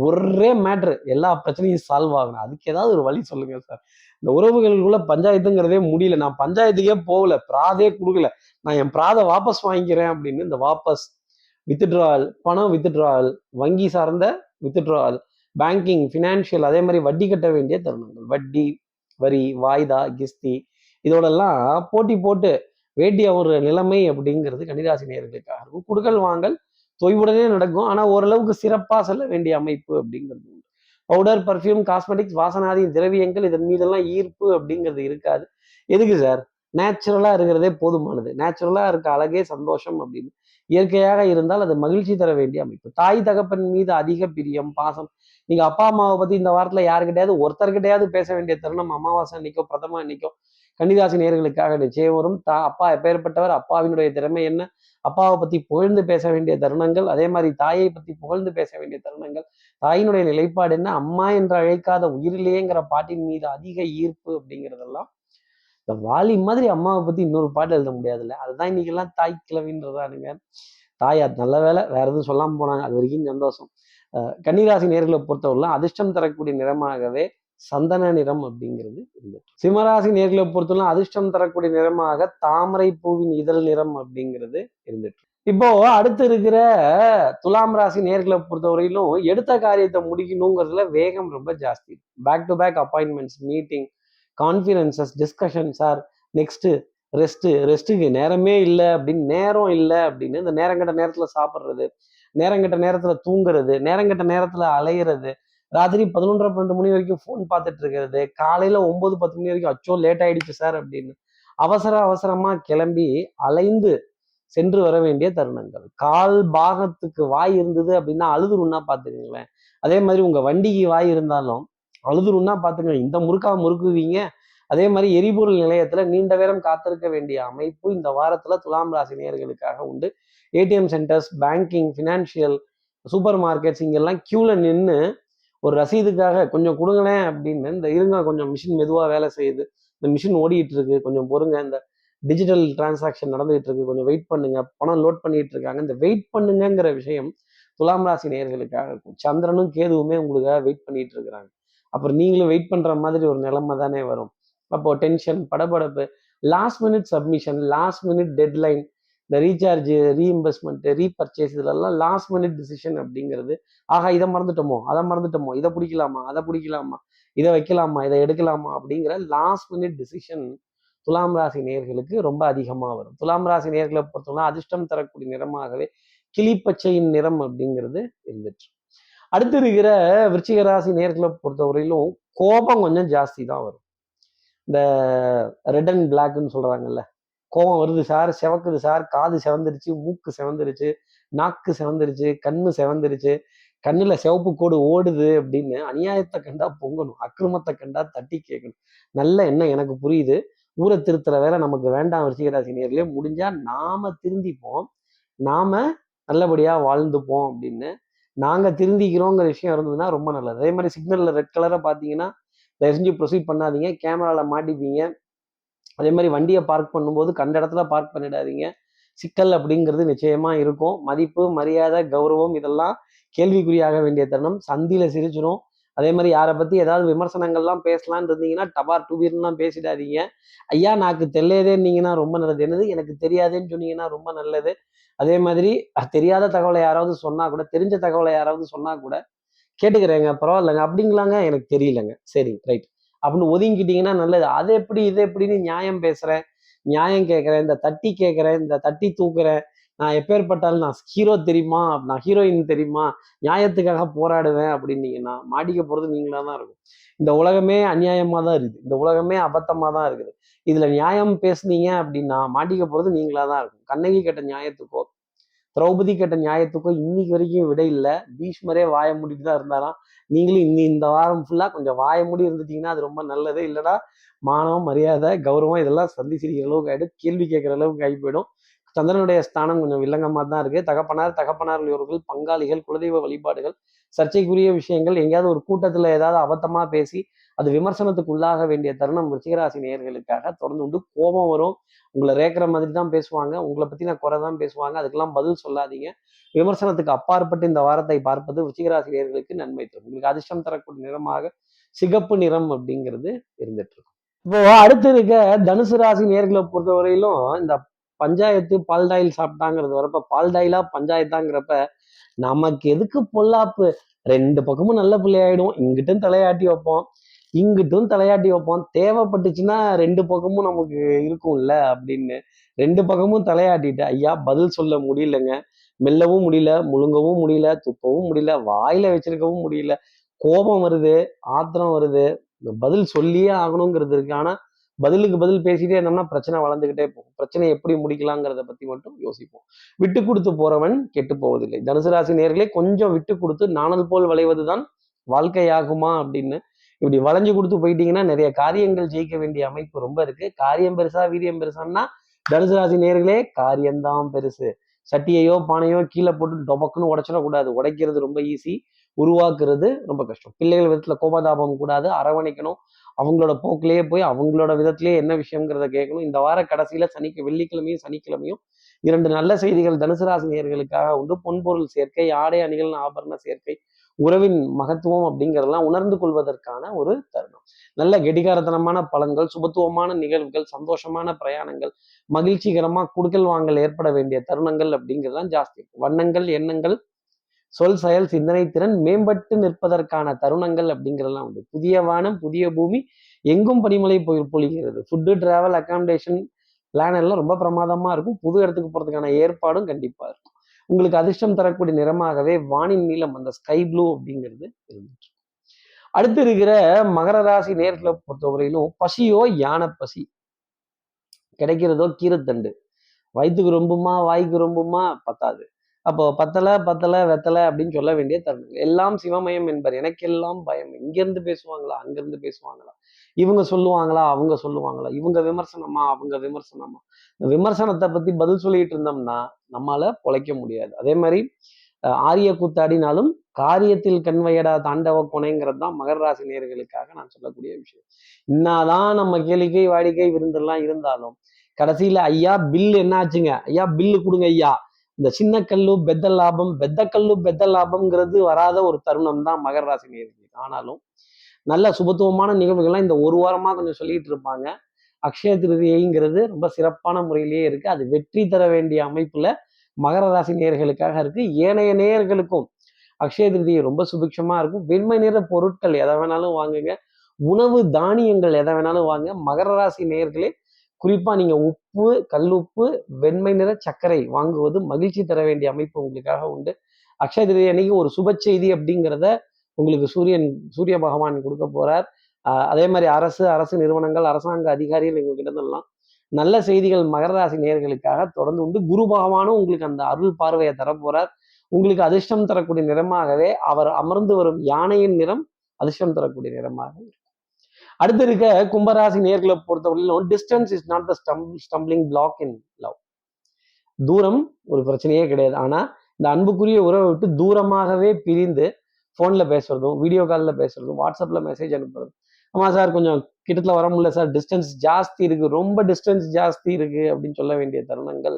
ஒரே மேட்ரு எல்லா பிரச்சனையும் சால்வ் ஆகணும். அதுக்கு ஏதாவது ஒரு வழி சொல்லுங்க சார். இந்த உறவுகளுக்குள்ள பஞ்சாயத்துங்கிறதே முடியல. நான் பஞ்சாயத்துக்கே போகல. பிராதே கொடுக்கல. நான் என் பிராதை வாபஸ் வாங்கிக்கிறேன் அப்படின்னு இந்த வாபஸ் வித்துட்ரால் பணம் வித்ட்ராவல் வங்கி சார்ந்த வித்துட்ரால் பேங்கிங் ஃபினான்ஷியல் அதே மாதிரி வட்டி கட்ட வேண்டிய தருணங்கள். வட்டி வரி வாய்தா கிஸ்தி இதோடெல்லாம் போட்டி போட்டு வேட்டி ஒரு நிலைமை அப்படிங்கிறது கன்னிராசி நேர்களுக்காக இருக்கும் குடுக்கல் வாங்கல் தொய்வுடனே நடக்கும். ஆனால் ஓரளவுக்கு சிறப்பாக செல்ல வேண்டிய அமைப்பு அப்படிங்கிறது பவுடர் பர்ஃப்யூம் காஸ்மெட்டிக்ஸ் வாசனாதி திரவியங்கள் இதன் மீதெல்லாம் ஈர்ப்பு அப்படிங்கிறது இருக்காது. எதுக்கு சார்? நேச்சுரலாக இருக்கிறதே போதுமானது. நேச்சுரலாக இருக்க அழகே சந்தோஷம் அப்படின்னு. இயற்கையாக இருந்தால் அது மகிழ்ச்சி தர வேண்டிய அமைப்பு. தாய் தகப்பன் மீது அதிக பிரியம் பாசம் நீங்க அப்பா அம்மாவை பத்தி இந்த வாரத்துல யாருக்கிட்டையாவது ஒருத்தர்கிட்டையாவது பேச வேண்டிய தருணம் அமாவாசை நிற்கும் பிரதமா நிற்கும் கன்னிராசி நேர்களுக்காக நிச்சயம் வரும். தா அப்பா எப்பேற்பட்டவர் அப்பாவினுடைய திறமை என்ன? அப்பாவை பத்தி புகழ்ந்து பேச வேண்டிய தருணங்கள் அதே மாதிரி தாயை பத்தி புகழ்ந்து பேச வேண்டிய தருணங்கள் தாயினுடைய நிலைப்பாடு என்ன? அம்மா என்று அழைக்காத உயிரிலேங்கிற பாட்டின் மீது அதிக ஈர்ப்பு அப்படிங்கிறதெல்லாம் இந்த வாலி மாதிரி அம்மாவை பத்தி இன்னொரு பாட்டு எழுத முடியாதுல்ல. அதுதான் இன்னைக்கெல்லாம் தாய் கிழவின்றதானுங்க. தாயா நல்ல வேலை வேற எதுவும் சொல்லாமல் போனாங்க. அது வரைக்கும் சந்தோஷம். கன்னிராசி நேர்களை பொறுத்தவரைலாம் அதிர்ஷ்டம் தரக்கூடிய நிறமாகவே சந்தன நிறம் அப்படிங்கிறது இருந்துட்டு சிம்மராசி நேர்களை பொறுத்தவரை அதிர்ஷ்டம் தரக்கூடிய நிறமாக தாமரை பூவின் இதழ் நிறம் அப்படிங்கிறது இருந்துட்டு இப்போ அடுத்து இருக்கிற துலாம் ராசி நேர்களை பொறுத்தவரையிலும் எடுத்த காரியத்தை முடிக்கணுங்கிறதுல வேகம் ரொம்ப ஜாஸ்தி. Back to back appointments meeting conferences discussions are next rest ரெஸ்ட்டுக்கு நேரமே இல்லை அப்படின்னு நேரம் இல்லை அப்படின்னு இந்த நேரங்கட்ட நேரத்தில் சாப்பிட்றது நேரங்கட்ட நேரத்தில் தூங்குறது நேரங்கட்ட நேரத்தில் அலையிறது ராத்திரி பதினொன்றரை பன்னெண்டு மணி வரைக்கும் ஃபோன் பார்த்துட்டு இருக்கிறது காலையில ஒன்பது பத்து மணி வரைக்கும் அச்சோ லேட் ஆயிடுச்சு சார் அப்படின்னு அவசர அவசரமா கிளம்பி அலைந்து சென்று வர வேண்டிய தருணங்கள். கால் பாகத்துக்கு வாய் இருந்தது அப்படின்னா அழுதுருன்னா பாத்துக்கங்களேன் அதே மாதிரி உங்க வண்டிக்கு வாய் இருந்தாலும் அழுதுருன்னா பாத்துங்க இந்த முறுக்கா முறுக்குவீங்க. அதே மாதிரி எரிபொருள் நிலையத்துல நீண்ட நேரம் காத்திருக்க வேண்டிய அமைப்பு இந்த வாரத்துல துலாம் ராசி நேர்களுக்காக உண்டு. ATM centres banking financial supermarkets இங்கெல்லாம் க்யூவில் நின்று ஒரு ரசீதுக்காக கொஞ்சம் கொடுங்களேன் அப்படின்னு இந்த இருங்க கொஞ்சம் மிஷின் மெதுவாக வேலை செய்யுது. இந்த மிஷின் ஓடிட்டு இருக்கு கொஞ்சம் பொறுங்க. இந்த டிஜிட்டல் டிரான்சாக்ஷன் நடந்துகிட்டு இருக்கு கொஞ்சம் வெயிட் பண்ணுங்க. பணம் லோட் பண்ணிட்டு இருக்காங்க இந்த வெயிட் பண்ணுங்கிற விஷயம் துலாம் ராசி நேர்களுக்காக இருக்கும். சந்திரனும் கேதுவுமே உங்களுக்காக வெயிட் பண்ணிட்டு இருக்கிறாங்க அப்புறம் நீங்களும் வெயிட் பண்ற மாதிரி ஒரு நிலைமை தானே வரும். அப்போ டென்ஷன் படபடப்பு last minute submission last minute deadline இந்த ரீசார்ஜ் ரீஇம்பர்ஸ்மெண்ட் ரீபர்ச்சேஸ் இதெல்லாம் லாஸ்ட் மினிட் டிசிஷன் அப்படிங்கிறது ஆகா இதை மறந்துட்டோமோ? அதை மறந்துட்டோமோ? இதை பிடிக்கலாமா? அதை பிடிக்கலாமா? இதை வைக்கலாமா? இதை எடுக்கலாமா? அப்படிங்கிற லாஸ்ட் மினிட் டிசிஷன் துலாம் ராசி நேர்களுக்கு ரொம்ப அதிகமாக வரும். துலாம் ராசி நேர்களை பொறுத்தவரை அதிர்ஷ்டம் தரக்கூடிய நிறமாகவே கிளிப்பச்சையின் நிறம் அப்படிங்கிறது இருந்துச்சு அடுத்து இருக்கிற விருச்சிக ராசி நேர்களை பொறுத்தவரையிலும் கோபம் கொஞ்சம் ஜாஸ்தி தான் வரும். இந்த ரெட் அண்ட் பிளாக்னு சொல்றாங்கல்ல கோபம் வருது சார் செவக்குது சார் காது செவந்துருச்சு மூக்கு செவந்துருச்சு நாக்கு செவந்துருச்சு கண்ணு செவந்துருச்சு கண்ணுல சிவப்பு கோடு ஓடுது அப்படின்னு அநியாயத்தை கண்டா பொங்கணும் அக்கிரமத்தை கண்டா தட்டி கேட்கணும். நல்ல எண்ணம் எனக்கு புரியுது. ஊரை திருத்துற வேலை நமக்கு வேண்டாம் ரிஷிகராசி நேர்லயே முடிஞ்சா நாம திருந்திப்போம். நாம நல்லபடியா வாழ்ந்துப்போம் அப்படின்னு நாங்க திருந்திக்கிறோங்கிற விஷயம் இருந்ததுன்னா ரொம்ப நல்லது. அதே மாதிரி சிக்னல்ல ரெட் கலரை பார்த்தீங்கன்னா தயவு செஞ்சு ப்ரொசீட் பண்ணாதீங்க. கேமரால மாட்டிப்பீங்க. அதே மாதிரி வண்டியை பார்க் பண்ணும்போது கண்ட இடத்துல பார்க் பண்ணிடாதீங்க. சிக்கல் அப்படிங்கிறது நிச்சயமா இருக்கும். மதிப்பு மரியாதை கௌரவம் இதெல்லாம் கேள்விக்குறியாக வேண்டிய தருணம். சந்தியில சிரிச்சிடும் அதே மாதிரி யாரை பத்தி ஏதாவது விமர்சனங்கள்லாம் பேசலாம்னு இருந்தீங்கன்னா டபார் டூபீர்லாம் பேசிடாதீங்க. ஐயா நாக்கு தெரியதேன்னீங்கன்னா ரொம்ப நல்லது. என்னது? எனக்கு தெரியாதேன்னு சொன்னீங்கன்னா ரொம்ப நல்லது. அதே மாதிரி தெரியாத தகவலை யாராவது சொன்னா கூட தெரிஞ்ச தகவலை யாராவது சொன்னா கூட கேட்டுக்கிறேங்க. பரவாயில்லைங்க. அப்படிங்களாங்க? எனக்கு தெரியலங்க. சரி ரைட். அப்படின்னு ஒதுங்கிட்டீங்கன்னா நல்லது. அது எப்படி இது எப்படின்னு நியாயம் பேசுறேன் நியாயம் கேட்குறேன் இந்த தட்டி கேட்குறேன் இந்த தட்டி தூக்குறேன். நான் எப்பேற்பட்டாலும் நான் ஹீரோ தெரியுமா? நான் ஹீரோயின் தெரியுமா? நியாயத்துக்காக போராடுவேன் அப்படின்னீங்கன்னா மாட்டிக்க போகிறது நீங்களா தான் இருக்கும். இந்த உலகமே அநியாயமாக தான் இருக்குது. இந்த உலகமே அபத்தமாக தான் இருக்குது. இதில் நியாயம் பேசுனீங்க அப்படின்னா மாட்டிக்க போகிறது நீங்களா தான் இருக்கும். கண்ணகி கேட்ட நியாயத்துக்கோ திரௌபதி கேட்ட நியாயத்துக்கும் இன்னைக்கு வரைக்கும் விடை இல்லை. பீஷ்மரே வாய மூடிட்டு தான் இருந்தாராம். நீங்களும் இன்னி இந்த வாரம் ஃபுல்லாக கொஞ்சம் வாய மூடி இருந்துட்டீங்கன்னா அது ரொம்ப நல்லது. இல்லைடா மானம் மரியாதை கௌரவம் இதெல்லாம் சந்திச்சிருக்கிற அளவுக்கு ஆகிடும் கேள்வி கேட்குற அளவுக்கு ஆகி போயிடும். சந்திரனுடைய ஸ்தானம் கொஞ்சம் வில்லங்கமாக தான் இருக்கு. தகப்பனார் தகப்பனார் உறவுகள் பங்காளிகள் குலதெய்வ வழிபாடுகள் சர்ச்சைக்குரிய விஷயங்கள் எங்கேயாவது ஒரு கூட்டத்துல ஏதாவது அபத்தமா பேசி அது விமர்சனத்துக்கு உள்ளாக வேண்டிய தருணம் ரிச்சிகராசி நேயர்களுக்காக தொடர்ந்து உண்டு. கோபம் வரும். உங்களை ரேக்கிற மாதிரி தான் பேசுவாங்க. உங்களை பத்தி நான் குறை தான் பேசுவாங்க. அதுக்கெல்லாம் பதில் சொல்லாதீங்க. விமர்சனத்துக்கு அப்பாற்பட்டு இந்த வாரத்தை பார்ப்பது ரிச்சிகராசி நேர்களுக்கு நன்மை தரும். உங்களுக்கு அதிர்ஷ்டம் தரக்கூடிய நிறமாக சிகப்பு நிறம் அப்படிங்கிறது இருந்துட்டு இருக்கும். இப்போ அடுத்து இருக்க தனுசு ராசி நேர்களை பொறுத்தவரையிலும் இந்த பஞ்சாயத்து பால்டாயில் சாப்பிட்டாங்கிறது வரப்ப பால்டாயிலா பஞ்சாயத்தாங்கிறப்ப நமக்கு எதுக்கு பொல்லாப்பு? ரெண்டு பக்கமும் நல்ல பிள்ளையாயிடும் இங்கிட்டும் தலையாட்டி வைப்போம். இங்கிட்டும் தலையாட்டி வைப்போம். தேவைப்பட்டுச்சுன்னா ரெண்டு பக்கமும் நமக்கு இருக்கும்ல அப்படின்னு ரெண்டு பக்கமும் தலையாட்டிட்டு ஐயா பதில் சொல்ல முடியலங்க. மெல்லவும் முடியல முழுங்கவும் முடியல துப்பவும் முடியல வாயில வச்சிருக்கவும் முடியல. கோபம் வருது ஆத்திரம் வருது. இந்த பதில் சொல்லியே ஆகணுங்கிறது இருக்கு. ஆனா பதிலுக்கு பதில் பேசிட்டே இருந்தோம்னா பிரச்சனை வளர்ந்துகிட்டே போகும். பிரச்சனை எப்படி முடிக்கலாங்கிறத பத்தி மட்டும் யோசிப்போம். விட்டு கொடுத்து போறவன் கெட்டு போவதில்லை. தனுசு ராசி நேர்களே கொஞ்சம் விட்டு கொடுத்து நாணல் போல் விளைவதுதான் வாழ்க்கையாகுமா அப்படின்னு இப்படி வளைஞ்சு கொடுத்து போயிட்டீங்கன்னா நிறைய காரியங்கள் ஜெயிக்க வேண்டிய அமைப்பு ரொம்ப இருக்கு. காரியம் பெருசா வீரியம் பெருசான்னா தனுசு ராசி நேர்களே காரியம்தான் பெருசு. சட்டியையோ பானையோ கீழே போட்டு டொபக்குன்னு உடைச்சிடக்கூடாது. உடைக்கிறது ரொம்ப ஈஸி உருவாக்குறது ரொம்ப கஷ்டம். பிள்ளைகள் விதத்துல கோபதாபம் கூடாது. அரவணைக்கணும். அவங்களோட போக்கிலேயே போய் அவங்களோட விதத்திலேயே என்ன விஷயங்கிறத கேட்கணும். இந்த வார கடைசியில சனிக்கு வெள்ளிக்கிழமையும் சனிக்கிழமையும் இரண்டு நல்ல செய்திகள் தனுசு ராசி நேர்களுக்காக உண்டு. பொன்பொருள் சேர்க்கை ஆடை அணிகள் ஆபரண சேர்க்கை உறவின் மகத்துவம் அப்படிங்கிறதெல்லாம் உணர்ந்து கொள்வதற்கான ஒரு தருணம். நல்ல கெடிகாரத்தனமான பலன்கள் சுபத்துவமான நிகழ்வுகள் சந்தோஷமான பிரயாணங்கள் மகிழ்ச்சிகரமா குடுக்கல் வாங்கல் ஏற்பட வேண்டிய தருணங்கள் அப்படிங்கிறதுலாம் ஜாஸ்தி வண்ணங்கள் எண்ணங்கள் சொல் செயல் சிந்தனை திறன் மேம்பட்டு நிற்பதற்கான தருணங்கள் அப்படிங்கிறதெல்லாம் உண்டு. புதிய வானம் புதிய பூமி எங்கும் பனிமலை போய் பொழிகிறது. ஃபுட்டு டிராவல் அகாமடேஷன் பிளான் எல்லாம் ரொம்ப பிரமாதமாக இருக்கும். புது இடத்துக்கு போகிறதுக்கான ஏற்பாடும் கண்டிப்பாக இருக்கும். உங்களுக்கு அதிர்ஷ்டம் தரக்கூடிய நிறமாகவே வானின் நீளம் அந்த ஸ்கை ப்ளூ அப்படிங்கிறது இருந்துச்சு. அடுத்து இருக்கிற மகர ராசி நேர்களை பொறுத்தவரையிலும் பசியோ யானை பசி கிடைக்கிறதோ கீரைத்தண்டு. வயிற்றுக்கு ரொம்புமா வாய்க்கு ரொம்புமா? பத்தாது. அப்போ பத்தல பத்தல வெத்தலை அப்படின்னு சொல்ல வேண்டிய தருணங்கள் எல்லாம் சிவமயம் என்பர். எனக்கெல்லாம் பயம். இங்கிருந்து பேசுவாங்களா? அங்கிருந்து பேசுவாங்களா? இவங்க சொல்லுவாங்களா? அவங்க சொல்லுவாங்களா? இவங்க விமர்சனமா? அவங்க விமர்சனமா? விமர்சனத்தை பத்தி பதில் சொல்லிட்டு இருந்தோம்னா நம்மால பொழைக்க முடியாது. அதே மாதிரி ஆரிய கூத்தாடினாலும் காரியத்தில் கண்வையடா தாண்டவ கொனைங்கிறது தான் மகர ராசி நேர்களுக்காக நான் சொல்லக்கூடிய விஷயம். இன்னாதான் நம்ம கேளிக்கை வாடிக்கை விருந்தெல்லாம் இருந்தாலும் கடைசியில ஐயா பில் என்னாச்சுங்க? ஐயா பில்லு கொடுங்க ஐயா. இந்த சின்ன கல்லு பெத்த லாபம் பெத்த கல்லு பெத்த லாபம்ங்கிறது வராத ஒரு தருணம் தான் மகர ராசி நேயர்களுக்கு. ஆனாலும் நல்ல சுபத்துவமான நிகழ்வுகள்லாம் இந்த ஒரு வாரமாக கொஞ்சம் சொல்லிட்டு இருப்பாங்க. அக்ஷய திருதியைங்கிறது ரொம்ப சிறப்பான முறையிலேயே இருக்கு. அது வெற்றி தர வேண்டிய அமைப்புல மகர ராசி நேயர்களுக்காக இருக்கு. ஏனைய நேயர்களுக்கும் அக்ஷய திருதியை ரொம்ப சுபிக்ஷமா இருக்கும். வெண்மை நிற பொருட்கள் எதை வேணாலும் வாங்குங்க. உணவு தானியங்கள் எதை வேணாலும் வாங்க. மகர ராசி நேயர்களே குறிப்பா நீங்க உப்பு கல்லுப்பு வெண்மை நிற சர்க்கரை வாங்குவது மகிழ்ச்சி தர வேண்டிய அமைப்பு உங்களுக்காக உண்டு. அக்ஷய திருதி அன்னைக்கு ஒரு சுப செய்தி அப்படிங்கிறத உங்களுக்கு சூரியன் சூரிய பகவான் கொடுக்க போறார். அதே மாதிரி அரசு அரசு நிறுவனங்கள் அரசாங்க அதிகாரிகள் எங்ககிட்ட இருந்தெல்லாம் நல்ல செய்திகள் மகர ராசி நேர்களுக்காக தொடர்ந்து உண்டு. குரு பகவானும் உங்களுக்கு அந்த அருள் பார்வையை தர போறார். உங்களுக்கு அதிர்ஷ்டம் தரக்கூடிய நிறமாகவே அவர் அமர்ந்து வரும் யானையின் நிறம் அதிர்ஷ்டம் தரக்கூடிய நிறமாக இருக்கும் அடுத்து இருக்க கும்பராசி நேர்களை பொறுத்தவரையிலும் distance is not the stumbling block in love தூரம் ஒரு பிரச்சனையே கிடையாது. ஆனால் இந்த அன்புக்குரிய உறவை விட்டு தூரமாகவே பிரிந்து ஃபோனில் பேசுறதும் வீடியோ காலில் பேசுறதும் வாட்ஸ்அப்பில் மெசேஜ் அனுப்புறதும் ஆமாம் சார் கொஞ்சம் கிட்டத்தில் வர முடியல சார் டிஸ்டன்ஸ் ஜாஸ்தி இருக்கு. ரொம்ப டிஸ்டன்ஸ் ஜாஸ்தி இருக்கு அப்படின்னு சொல்ல வேண்டிய தருணங்கள்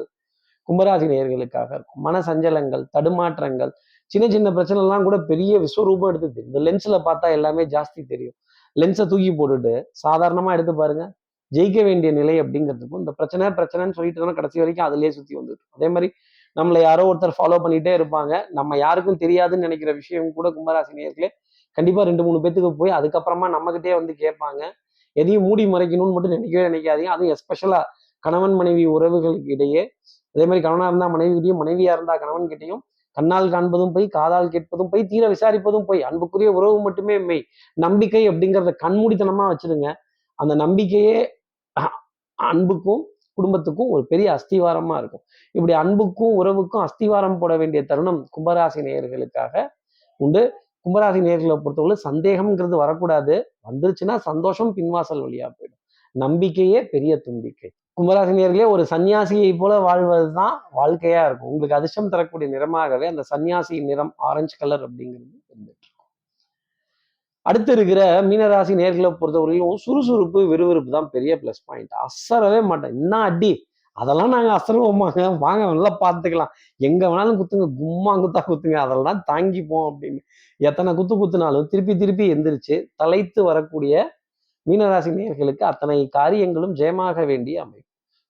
கும்பராசி நேயர்களுக்காக இருக்கும். மன சஞ்சலங்கள் தடுமாற்றங்கள் சின்ன சின்ன பிரச்சனைலாம் கூட பெரிய விஸ்வரூபம் எடுத்து தெரியும். இந்த லென்ஸில் பார்த்தா எல்லாமே ஜாஸ்தி தெரியும். லென்ஸை தூக்கி போட்டுட்டு சாதாரணமாக எடுத்து பாருங்க. ஜெயிக்க வேண்டிய நிலை அப்படிங்கிறதுக்கும் இந்த பிரச்சனை பிரச்சனைன்னு சொல்லிட்டு தானே கடைசி வரைக்கும் அதுலேயே சுற்றி வந்துட்டு அதே மாதிரி நம்மளை யாரோ ஒருத்தர் ஃபாலோ பண்ணிகிட்டே இருப்பாங்க. நம்ம யாருக்கும் தெரியாதுன்னு நினைக்கிற விஷயம் கூட கும்பராசி நேர்களே கண்டிப்பாக ரெண்டு மூணு பேத்துக்கு போய் அதுக்கப்புறமா நம்மகிட்டே வந்து கேட்பாங்க. எதையும் மூடி மறைக்கணும்னு மட்டும் நினைக்கவே நினைக்காதீங்க. அதுவும் எஸ்பெஷலாக கணவன் மனைவி உறவுகளுக்கு இடையே அதே மாதிரி கணவனாக இருந்தால் மனைவிகிட்டையும் மனைவியாக இருந்தால் கணவன்கிட்டையும் கண்ணால் காண்பதும் போய் காதால் கேட்பதும் போய் தீர விசாரிப்பதும் போய். அன்புக்குரிய உறவு மட்டுமே மெய். நம்பிக்கை அப்படிங்கிறத கண்மூடித்தனமா வச்சிருங்க. அந்த நம்பிக்கையே அன்புக்கும் குடும்பத்துக்கும் ஒரு பெரிய அஸ்திவாரமா இருக்கும். இப்படி அன்புக்கும் உறவுக்கும் அஸ்திவாரம் போட வேண்டிய தருணம் கும்பராசி நேயர்களுக்காக உண்டு. கும்பராசி நேர்களை பொறுத்தவரை சந்தேகம்ங்கிறது வரக்கூடாது. வந்துருச்சுன்னா சந்தோஷம் பின்வாசல் வழியா போயிடும். நம்பிக்கையே பெரிய தும்பிக்கை. கும்பராசி நேர்களே ஒரு சன்னியாசியை போல வாழ்வது தான் வாழ்க்கையா இருக்கும். உங்களுக்கு அதிர்ஷ்டம் தரக்கூடிய நிறமாகவே அந்த சன்னியாசி நிறம் ஆரஞ்சு கலர் அப்படிங்கிறது இருந்துட்டு இருக்கும் அடுத்து இருக்கிற மீனராசி நேர்களை பொறுத்தவரையிலும் சுறுசுறுப்பு விறுவிறுப்பு தான் பெரிய ப்ளஸ் பாயிண்ட் அசரவே மாட்டேன். என்ன அடி? அதெல்லாம் நாங்க அசருவோமாங்க. வாங்க நல்லா பார்த்துக்கலாம். எங்க வேணாலும் குத்துங்க. கும்மா குத்தா குத்துங்க. அதெல்லாம் தாங்கிப்போம் அப்படின்னு. எத்தனை குத்து குத்துனாலும் திருப்பி திருப்பி எந்திரிச்சு தலைத்து வரக்கூடிய மீனராசி நேர்களுக்கு அத்தனை காரியங்களும் ஜெயமாக வேண்டிய அமைப்பு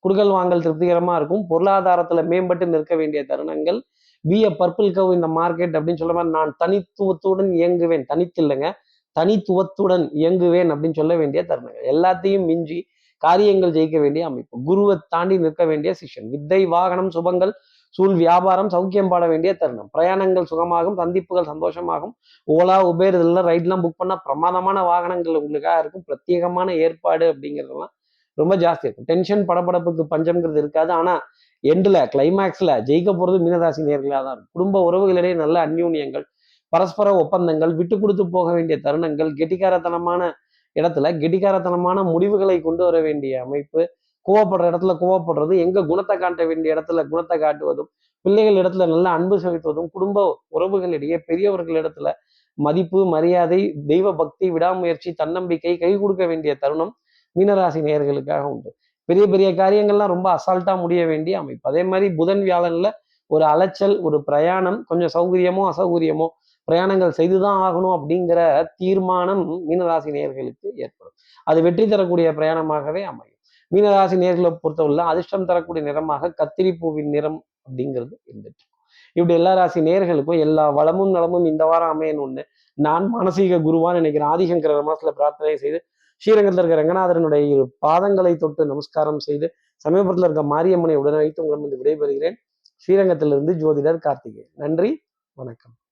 குடுக்கல் வாங்கல் திருப்திகரமாக இருக்கும். பொருளாதாரத்தில் மேம்பட்டு நிற்க வேண்டிய தருணங்கள். பி எ பர்பிள் கவ் இந்த மார்க்கெட் அப்படின்னு சொல்ல மாதிரி நான் தனித்துவத்துடன் இயங்குவேன். தனித்து இல்லைங்க தனித்துவத்துடன் இயங்குவேன் அப்படின்னு சொல்ல வேண்டிய தருணங்கள். எல்லாத்தையும் மிஞ்சி காரியங்கள் ஜெயிக்க வேண்டிய அமைப்பு. குருவை தாண்டி நிற்க வேண்டிய சிஷன் வித்தை வாகனம் சுபங்கள் சூழ் வியாபாரம் சௌக்கியம் பாட வேண்டிய தருணம். பிரயாணங்கள் சுகமாகும் சந்திப்புகள் சந்தோஷமாகும். ஓலா உபேர் இதெல்லாம் ரைட்லாம் புக் பண்ணால் பிரமாதமான வாகனங்கள் உங்களுக்காக இருக்கும். பிரத்யேகமான ஏற்பாடு அப்படிங்கிறதெல்லாம் ரொம்ப ஜாஸ்தி இருக்கும். டென்ஷன் படபடப்புக்கு பஞ்சம்ங்கிறது இருக்காது. ஆனால் எண்டில் கிளைமேக்ஸில் ஜெயிக்க போகிறது மீனராசி நேர்களாக தான் இருக்கும். குடும்ப உறவுகளிடையே நல்ல அந்யூன்யங்கள் பரஸ்பர ஒப்பந்தங்கள் விட்டு கொடுத்து போக வேண்டிய தருணங்கள் கெட்டிக்காரத்தனமான இடத்துல கெட்டிக்காரத்தனமான முடிவுகளை கொண்டு வர வேண்டிய அமைப்பு கோவப்படுற இடத்துல கோவப்படுறது எங்க குணத்தை காட்ட வேண்டிய இடத்துல குணத்தை காட்டுவதும் பிள்ளைகள் இடத்துல நல்ல அன்பு செலுத்துவதும் குடும்ப உறவுகளிடையே பெரியவர்கள் இடத்துல மதிப்பு மரியாதை தெய்வ பக்தி விடாமுயற்சி தன்னம்பிக்கை கை கொடுக்க வேண்டிய தருணம் மீனராசி நேயர்களுக்காக உண்டு. பெரிய பெரிய காரியங்கள்லாம் ரொம்ப அசால்ட்டா முடிய வேண்டிய அமைப்பு. அதே மாதிரி புதன் வியாழன்ல ஒரு அலைச்சல் ஒரு பிரயாணம் கொஞ்சம் சௌகரியமோ அசௌகரியமோ பிரயாணங்கள் செய்துதான் ஆகணும் அப்படிங்கிற தீர்மானம் மீனராசி நேர்களுக்கு ஏற்படும். அது வெற்றி தரக்கூடிய பிரயாணமாகவே அமையும். மீனராசி நேர்களை பொறுத்தவரை அதிர்ஷ்டம் தரக்கூடிய நிறமாக கத்திரி பூவின் நிறம் அப்படிங்கிறது இருந்துட்டு இப்படி எல்லா ராசி நேர்களுக்கும் எல்லா வளமும் நலமும் இந்த வாரம் அமையணும்னு நான் மானசீக குருவான்னு நினைக்கிறேன். ஆதிசங்கர மாசத்துல பிரார்த்தனை செய்து ஸ்ரீரங்கத்தில் இருக்க ரங்கநாதரனுடைய இரு பாதங்களை தொட்டு நமஸ்காரம் செய்து சமீபத்தில் இருக்க மாரியம்மனை உடனே வைத்து உங்களிடம் விடைபெறுகிறேன். ஸ்ரீரங்கத்திலிருந்து ஜோதிடர் கார்த்திகேயன். நன்றி வணக்கம்.